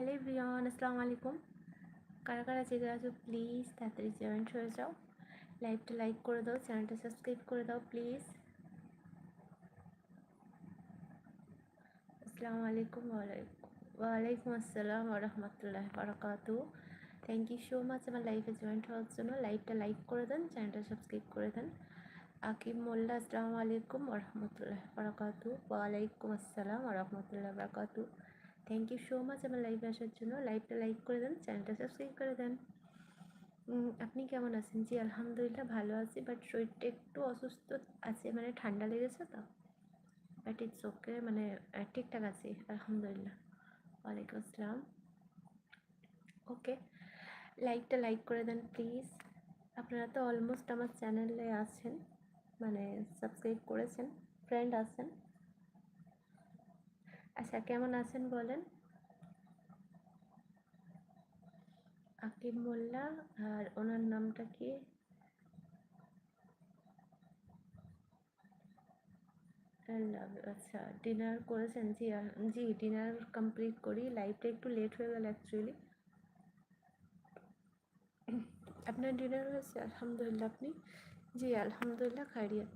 Hello Brian আসসালামু আলাইকুম কারা কারা জেগে আছো প্লিজ তাড়াতাড়ি জয়েন্ট হয়ে যাও লাইভটা লাইক করে দাও চ্যানেলটা সাবস্ক্রাইব করে দাও প্লিজ আসসালামু আলাইকুম ওয়ালাইকুম ওয়ালাইকুম আসসালাম রহমতুল্লাহ বারাকাতু থ্যাংক ইউ সো মাচ আমার লাইভে জয়েন্ট হওয়ার জন্য লাইভটা লাইক করে দেন চ্যানেলটা সাবস্ক্রাইব করে দেন আকিব মোল্লা আসসালামু আলাইকুম রহমতুল্লাহ বারাকাতু ওয়ালাইকুম আসসালাম রহমতুল্লাহ বারাকাতু থ্যাংক ইউ সো মাচ আমার লাইভে আসার জন্য। লাইভটা লাইক করে দেন চ্যানেলটা সাবস্ক্রাইব করে দেন। আপনি কেমন আছেন? জি, আলহামদুলিল্লাহ ভালো আছি বাট শরীরটা একটু অসুস্থ আছে মানে ঠান্ডা লেগেছে তো। বাট ইটস ওকে মানে ঠিকঠাক আছি, আলহামদুলিল্লাহ। ওয়ালাইকুম আসসালাম। ওকে লাইকটা লাইক করে দেন প্লিজ আপনারা তো অলমোস্ট আমার চ্যানেলে আছেন মানে সাবস্ক্রাইব করেছেন ফ্রেন্ড আছেন। আচ্ছা কেমন আছেন বলেন? আকিব মোল্লা আর ওনার নামটা কি? আচ্ছা ডিনার করেছেন? জি জি ডিনার কমপ্লিট করি। লাইভটা একটু লেট হয়ে গেল অ্যাকচুয়ালি আপনার ডিনার হয়েছে? আলহামদুলিল্লাহ, আপনি? জি, আলহামদুলিল্লাহ খাইরিয়াত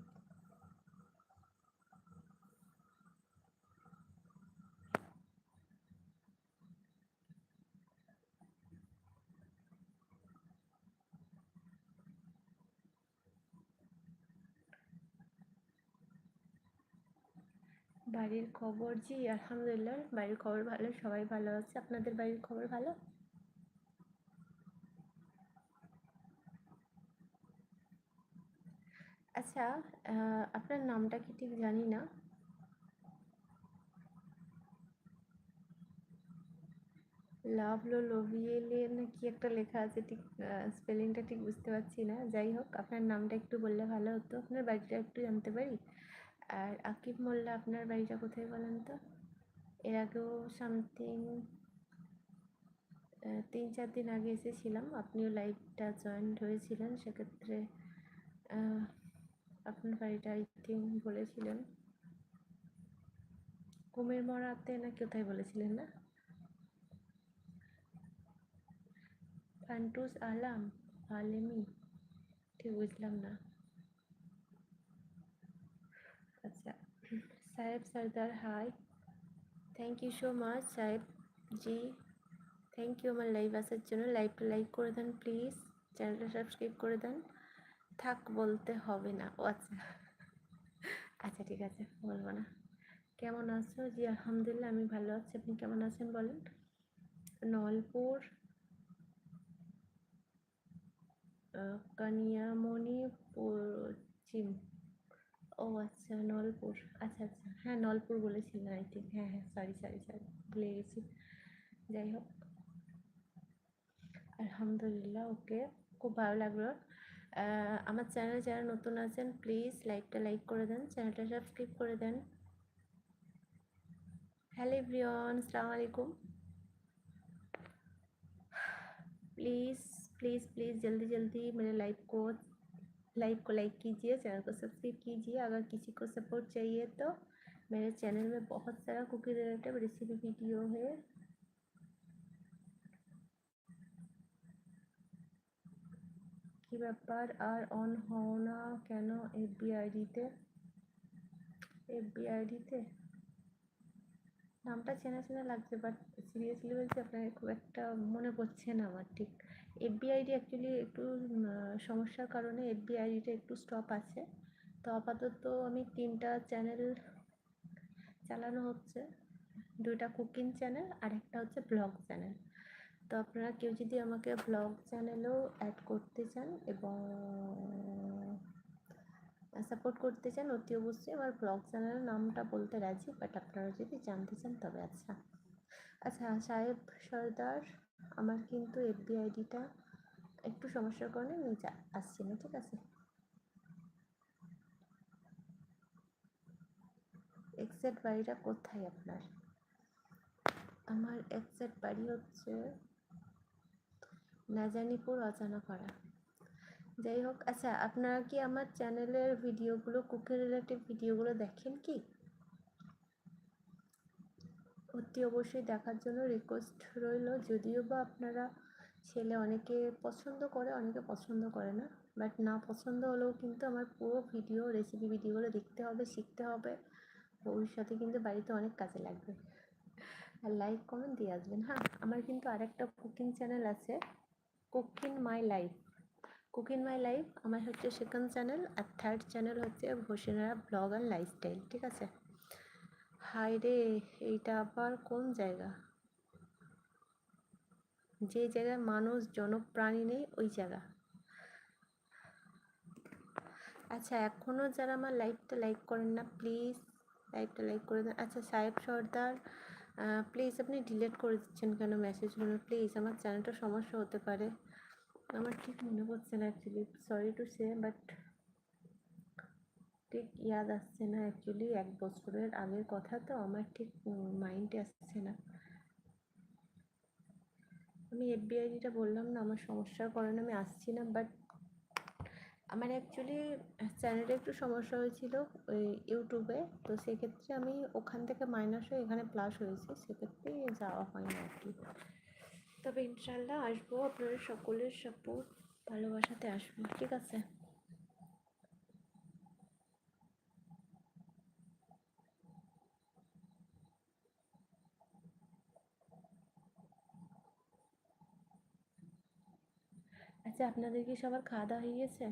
বাড়ির খবর, জি, আলহামদুলিল্লাহ, বাড়ির খবর ভালো, সবাই ভালো আছে। আপনাদের বাড়ির খবর ভালো? আচ্ছা আপনার নামটা কি ঠিক জানি না। লাভলো লোভিয়েলে না কি একটা লেখা আছে, ঠিক স্পেলিংটা ঠিক বুঝতে পারছি না। যাই হোক, আপনার নামটা একটু বললে ভালো হতো। আপনার বাড়িটা একটু জানতে পারি? আর আকিব মোল্লা, আপনার বাড়িটা কোথায় বলেন তো? এর আগেও সামথিং তিন চার দিন আগে এসেছিলাম। আপনিও লাইভটা জয়েন্ট হয়েছিলেন, সেক্ষেত্রে আপনার বাড়িটা আই থিঙ্ক বলেছিলেন। কুমির মরাতে না কোথায় বলেছিলেন না? ফান্টুস আলাম, আলেমি। ঠিক বুঝলাম না আচ্ছা সাহেব Sardar hi thank you so much সাহেব জি। থ্যাংক ইউ আমার লাইভ আসার জন্য। লাইভটা লাইক করে দেন প্লিজ চ্যানেলটা সাবস্ক্রাইব করে দেন। থাক বলতে হবে না। ও আচ্ছা। আচ্ছা ঠিক আছে। বলব না। কেমন আছো? জি, আলহামদুলিল্লাহ, আমি ভালো আছি। আপনি কেমন আছেন বলেন? নলপুর কানিয়ামণি পশ্চিম ও আচ্ছা নলপুর আচ্ছা আচ্ছা হ্যাঁ নলপুর বলেছিলেন আই থিঙ্ক হ্যাঁ হ্যাঁ সরি সরি সরি ভুলে গেছি যাই হোক আলহামদুলিল্লাহ ওকে খুব ভালো লাগলো আহ, আমার চ্যানেলে যারা নতুন আছেন প্লিজ লাইকটা লাইক করে দেন চ্যানেলটা সাবস্ক্রাইব করে দেন हेलो एवरीवन अस्सलाम वालेकुम प्लीज़ प्लीज़ प्लीज़ जल्दी जल्दी मेरे लाइव को लाइव को लाइक कीजिए चैनल को सब्सक्राइब कीजिए अगर किसी को सपोर्ट चाहिए तो मेरे चैनल में बहुत सारा कुकी रिलेटेड रेसिपी वीडियो है কি ব্যাপার আর অন হও না কেন এফবি আইডিতে এফবি আইডিতে নামটা চেনা চেনা লাগছে বাট সিরিয়াসলি বলছি আপনাকে খুব একটা মনে পড়ছে না আমার ঠিক এফবি আইডি অ্যাকচুয়ালি একটু সমস্যার কারণে এফবি আইডিটা একটু স্টপ আছে। তো আপাতত আমি তিনটা চ্যানেল চালানো হচ্ছে। দুইটা কুকিং চ্যানেল আর একটা হচ্ছে ব্লগ চ্যানেল তো আপনারা কেউ যদি আমাকে ব্লগ চ্যানেলেও অ্যাড করতে চান এবং সাপোর্ট করতে চান, অতি অবশ্যই আমার ব্লগ চ্যানেলের নামটা বলতে রাজি বাট আপনারা যদি জানতে চান তবে আচ্ছা। আচ্ছা সাহেব সর্দার। আমার কিন্তু এফবি আইডিটা একটু সমস্যার কারণে যা- আসছি না, ঠিক আছে? এক্সাক্ট বাড়িটা কোথায় আপনার? আমার এক্সাক্ট বাড়ি হচ্ছে নাজানিপুর অজানাপাড়া। যাই হোক আচ্ছা আপনারা কি আমার চ্যানেলের ভিডিওগুলো কুকি রিলেটিভ ভিডিওগুলো দেখেন কি? অতি অবশ্যই দেখার জন্য রিকোয়েস্ট রইল। যদিও বা আপনারা ছেলে অনেকে পছন্দ করে, অনেকে পছন্দ করে না। বাট না পছন্দ হলেও কিন্তু আমার পুরো ভিডিও রেসিপি ভিডিওগুলো দেখতে হবে, শিখতে হবে। ভবিষ্যতে কিন্তু বাড়িতে অনেক কাজে লাগবে। আর লাইক কমেন্ট দিয়ে আসবেন। হ্যাঁ আমার কিন্তু আরেকটা কুকিং চ্যানেল আছে। Cooking my life cooking my life আমার হচ্ছে সেকেন্ড চ্যানেল আর থার্ড চ্যানেল হচ্ছে হোসেনারা ব্লগ অ্যান্ড লাইফস্টাইল ঠিক আছে? হাই রে, এইটা আবার কোন জায়গা? যে জায়গায় মানুষ জনপ্রাণী নেই, ওই জায়গা। আচ্ছা এখনও যারা আমার লাইভটা লাইক করেন না, প্লিজ লাইভটা লাইক করে দেন। আচ্ছা সাহেব সর্দার প্লিজ আপনি ডিলিট করে দিচ্ছেন কেন মেসেজগুলো? প্লিজ, আমার চ্যানেলটা সমস্যা হতে পারে। আমার ঠিক মনে পড়ছে না actually sorry to say but ঠিক ইয়াদ আসছে না অ্যাকচুয়ালি এক বছরের আগের কথা তো, আমার ঠিক মাইন্ডে আসছে না। আমি এফবিআইডিটা বললাম না, আমার সমস্যার কারণে আমি আসছি না বাট আমার অ্যাকচুয়ালি চ্যানেলে একটু সমস্যা হয়েছিল ওই ইউটিউবে তো সেক্ষেত্রে আমি ওখান থেকে মাইনাস হয়ে এখানে প্লাস হয়েছে, সেক্ষেত্রে যাওয়া হয়নি আর কি। তবে ইনশাল্লাহ আসব, আপনাদের সকলের সাপোর্ট ভালোবাসাতে আসব, ঠিক আছে? আচ্ছা আপনাদের কি সবার খাওয়া দাওয়া হয়ে গেছে?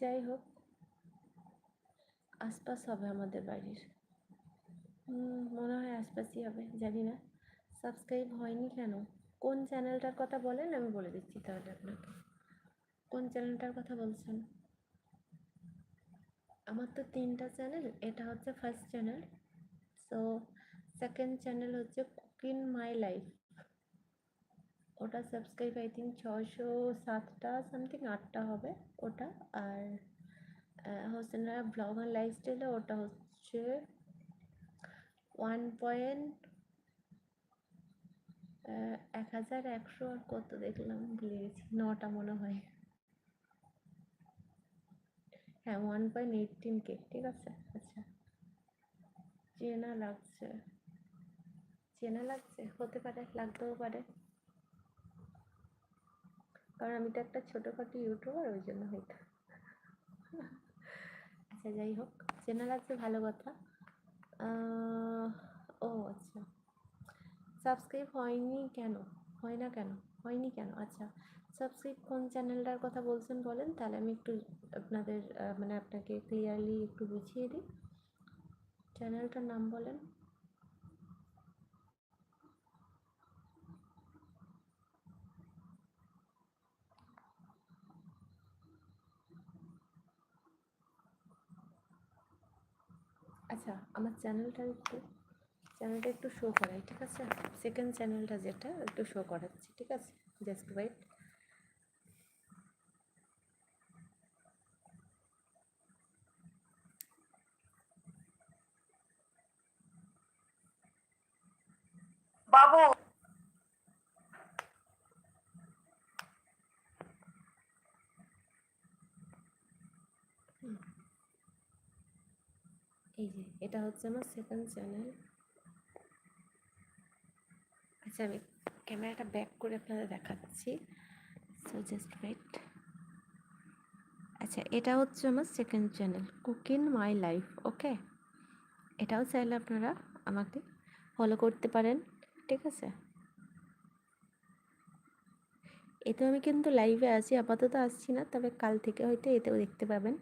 যাই হোক, আশপাশ হবে আমাদের বাড়ির। মনে হয় আশপাশই হবে, জানি না। সাবস্ক্রাইব হয়নি কেন? কোন চ্যানেলটার কথা বলেন, আমি বলে দিচ্ছি তাহলে আপনাকে। কোন চ্যানেলটার কথা বলছেন? আমার তো তিনটা চ্যানেল, এটা হচ্ছে first channel so second channel হচ্ছে কুকিং মাই লাইফ। ওটা সাবস্ক্রাইব আই থিঙ্ক ছশো সাতটা সামথিং আটটা হবে ওটা, আর হোসেনরা ব্লগ অ্যান্ড লাইফস্টাইলে ওটা হচ্ছে ওয়ান পয়েন্ট এক হাজার একশো আর কত দেখলাম, ভুলে গেছি, নটা মনে হয়। হ্যাঁ ওয়ান পয়েন্ট এইটিন কে, ঠিক আছে? আচ্ছা। চেনা লাগছে। চেনা লাগছে? হতে পারে, লাগতেও পারে। কারণ আমি তো একটা ছোটোখাটো ইউটিউবার ওই জন্য হয়তো। আচ্ছা যাই হোক। চেনা লাগছে, ভালো কথা। ও আচ্ছা। সাবস্ক্রাইব হয়নি কেন? হয় না কেন? হয়নি কেন? আচ্ছা সাবস্ক্রাইব কোন চ্যানেলটার কথা বলছেন বলেন? তাহলে আমি একটু আপনাদের মানে আপনাকে ক্লিয়ারলি একটু বুঝিয়ে দিই। চ্যানেলটার নাম বলেন। আচ্ছা আমার চ্যানেলটা একটু চ্যানেলটা একটু শো করাই ঠিক আছে? সেকেন্ড চ্যানেলটা যেটা একটু শো করাচ্ছি ঠিক আছে? জাস্ট ওয়েট বাবু! এই যে এটা হচ্ছে আমার সেকেন্ড চ্যানেল আচ্ছা আমি ক্যামেরাটা ব্যাক করে আপনাদের দেখাচ্ছি। সো জাস্ট ওয়েট আচ্ছা এটা হচ্ছে আমার second channel cooking my life okay এটাও চাইলে আপনারা আমাকে ফলো করতে পারেন, ঠিক আছে? এতে আমি কিন্তু লাইভে আছি, আপাতত আসছি না, তবে কাল থেকে হয়তো এতেও দেখতে পাবেন।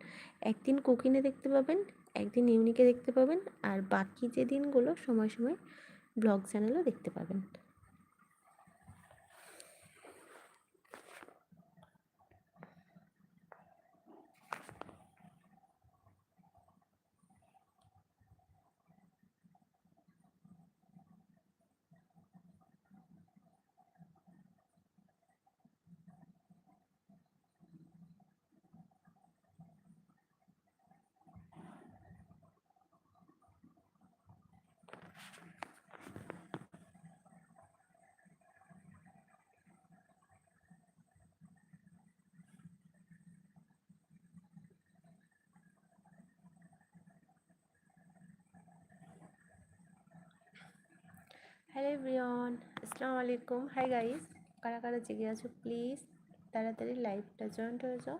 একদিন কুকিনে দেখতে পাবেন, একদিন ইউনিকে দেখতে পাবেন, আর বাকি যে দিনগুলো সময় সময় ব্লগ চ্যানেলও দেখতে পাবেন। এভরিওয়ান, আসসালামু আলাইকুম। হাই গাইস কারা কারা জেগে আছো প্লিজ তাড়াতাড়ি লাইভটা জয়েন্ট হয়ে যাও।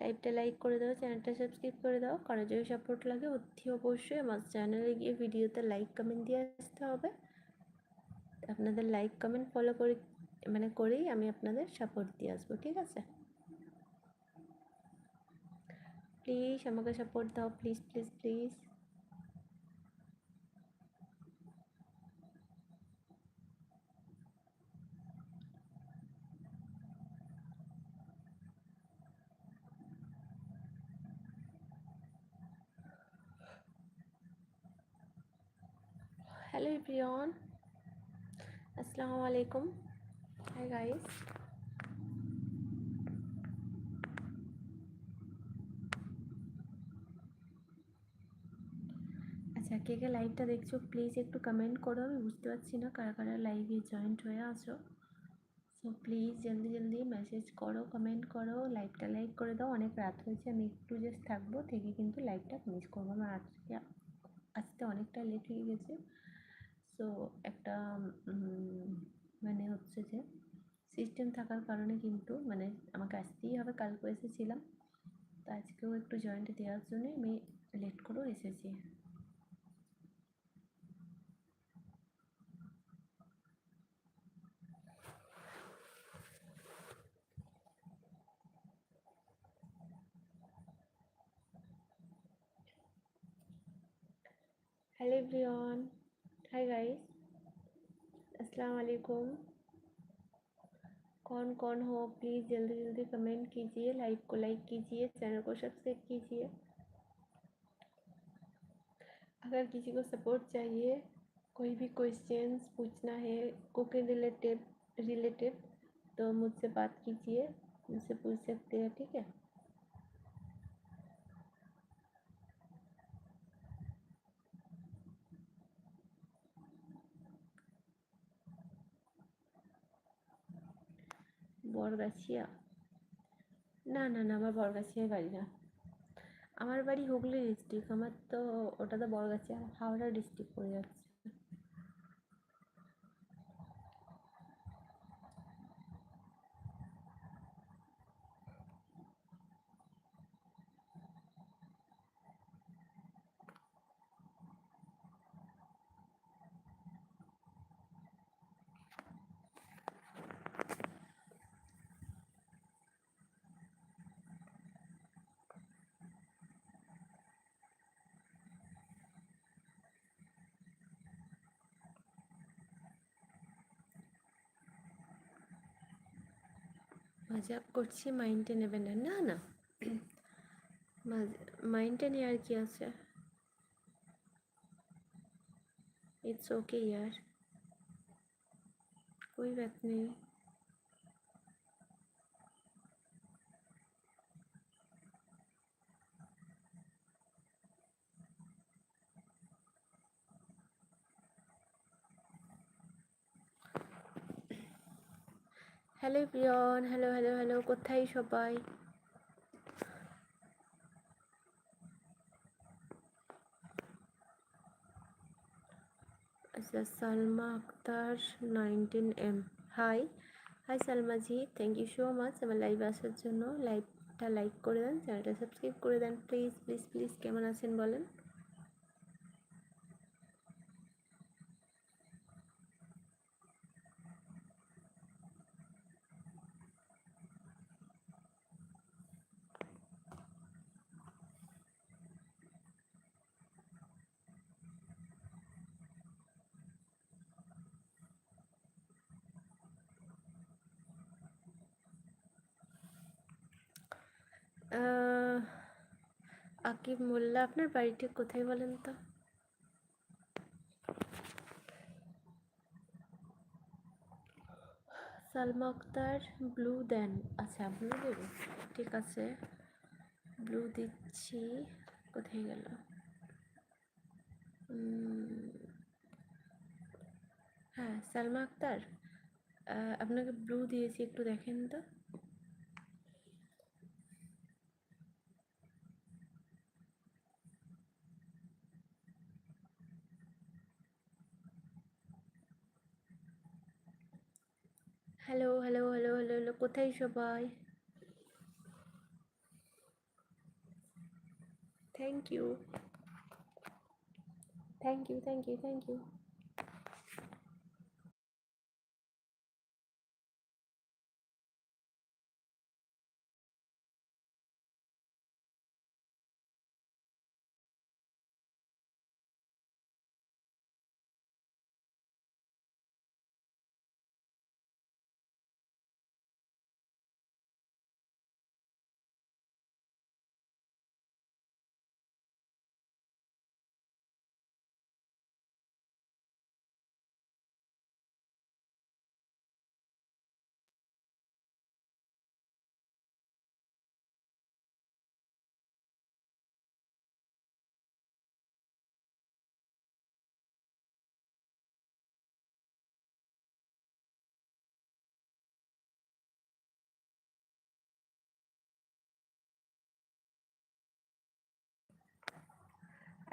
লাইভটা লাইক করে দাও চ্যানেলটা সাবস্ক্রাইব করে দাও। কারও যদি সাপোর্ট লাগে, অতি অবশ্যই আমার চ্যানেলে গিয়ে ভিডিওতে লাইক কমেন্ট দিয়ে আসতে হবে। আপনাদের লাইক কমেন্ট ফলো করে মানে করেই আমি আপনাদের সাপোর্ট দিয়ে আসব, ঠিক আছে? প্লিজ আমাকে সাপোর্ট দাও please please please everyone assalamu alaikum hi guys. আচ্ছা কে কে লাইভটা দেখছ প্লিজ একটু কমেন্ট করো, আমি বুঝতে পারছি না কারা কারা লাইভে জয়েন্ট হয়ে আছো। সো প্লিজ জলদি জলদি মেসেজ করো কমেন্ট করো লাইভটা লাইক করে দাও। অনেক রাত হয়েছে, আমি একটু জাস্ট থাকব, থেকে কিন্তু লাইভটা ফিনিশ করব। আমার আজকে আসতে অনেকটা লেট হয়ে গেছে। সো একটা মানে হচ্ছে যে সিস্টেম থাকার কারণে কিন্তু মানে আমাকে আসতেই হবে। কালকে এসেছিলাম। তো আজকেও একটু জয়েন্ট দেওয়ার জন্য আমি লেট করেও এসেছি। হ্যালো এভরিওয়ান हाय गाइस अस्सलाम वालेकुम कौन कौन हो प्लीज़ जल्दी जल्दी कमेंट कीजिए लाइव को लाइक कीजिए चैनल को सब्सक्राइब कीजिए। अगर किसी को सपोर्ट चाहिए, कोई भी क्वेश्चंस पूछना है कुकिंग रिलेटेड रिलेटेड तो मुझसे बात कीजिए, मुझसे पूछ सकते हैं, ठीक है? বরগাছিয়া? না না না, আমার বরগাছিয়ায় বাড়ি না। আমার বাড়ি হুগলি ডিস্ট্রিক্ট আমার তো ওটা তো বরগাছিয়া, হাওড়া ডিস্ট্রিক্ট পড়ে যাচ্ছে। মজাক করছি মাইন্ডে নেবেন না না না মাইন্ডে নেওয়ার কি আছে इट्स ओके यार कोई बात नहीं Hello Priyon hello hello hello, কোথায় সবাই? আচ্ছা Salma Akter, nineteen M. Hi hi Salma ji thank you so much আমার লাইভ আসার জন্য। লাইভটা লাইক করে দেন চ্যানেলটা সাবস্ক্রাইব করে দেন। প্লিজ প্লিজ প্লিজ কেমন আছেন বলেন? আকিব মোল্লা, আপনার বাড়িটি কোথায় বলেন তো? সালমা আক্তার, ব্লু দেন। আচ্ছা ব্লু দেবো? ঠিক আছে। ব্লু দিচ্ছি। কোথায় গেল? হ্যাঁ সালমা আক্তার আপনাকে ব্লু দিয়েছি, একটু দেখেন তো। Hello hello hello hello hello কোথায় সবাই? Thank you thank you thank you thank you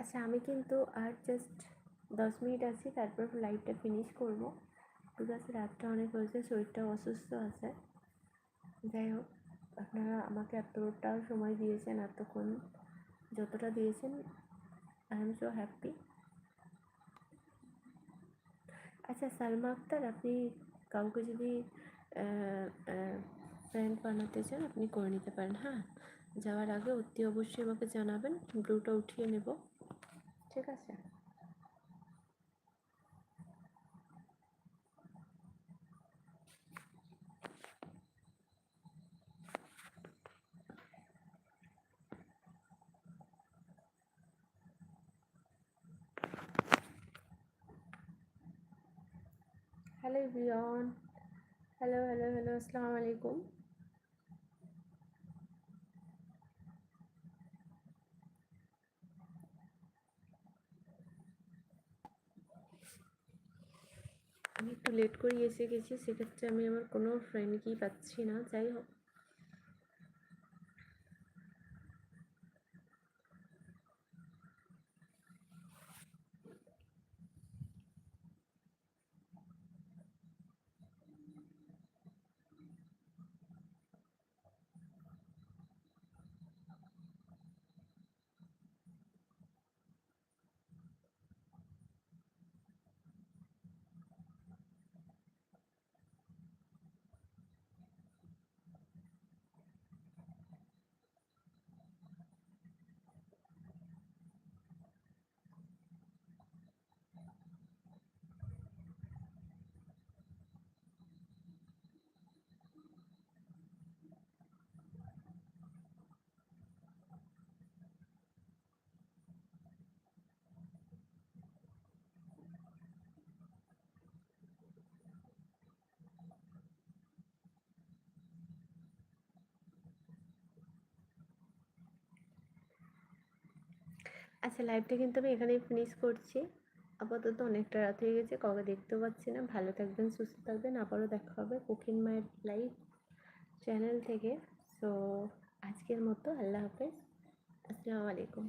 আচ্ছা আমি কিন্তু আর জাস্ট দশ মিনিট আছি, তারপর লাইভটা ফিনিশ করব। বিকজ রাতটা অনেক হয়েছে শরীরটা অসুস্থ আছে। যাই হোক, আপনারা আমাকে এতটা সময় দিয়েছেন, এতক্ষণ যতটা দিয়েছেন আই এম সো হ্যাপি আচ্ছা সালমা আক্তার, আপনি কাউকে যদি ফ্রেন্ড বানাতে চান, আপনি করে নিতে পারেন হ্যাঁ? যাওয়ার আগে অতি অবশ্যই আমাকে জানাবেন ব্লুটা উঠিয়ে নেব। ঠিক আছে হ্যালো বিয়ন হ্যালো হ্যালো হ্যালো আসসালামু আলাইকুম আমি একটু লেট করে এসে গেছি সেক্ষেত্রে আমি আমার কোনো ফ্রেন্ডকেই পাচ্ছি না। যাই হোক। আচ্ছা লাইভটা কিন্তু আমি এখানেই ফিনিশ করছি। আপাতত অনেকটা রাত হয়ে গেছে, কাউকে দেখতেও পাচ্ছি না। ভালো থাকবেন, সুস্থ থাকবেন। আবারও দেখা হবে কুকিং মায়ের লাইভ চ্যানেল থেকে। সো আজকের মতো, আল্লাহ হাফেজ। আসসালামু আলাইকুম।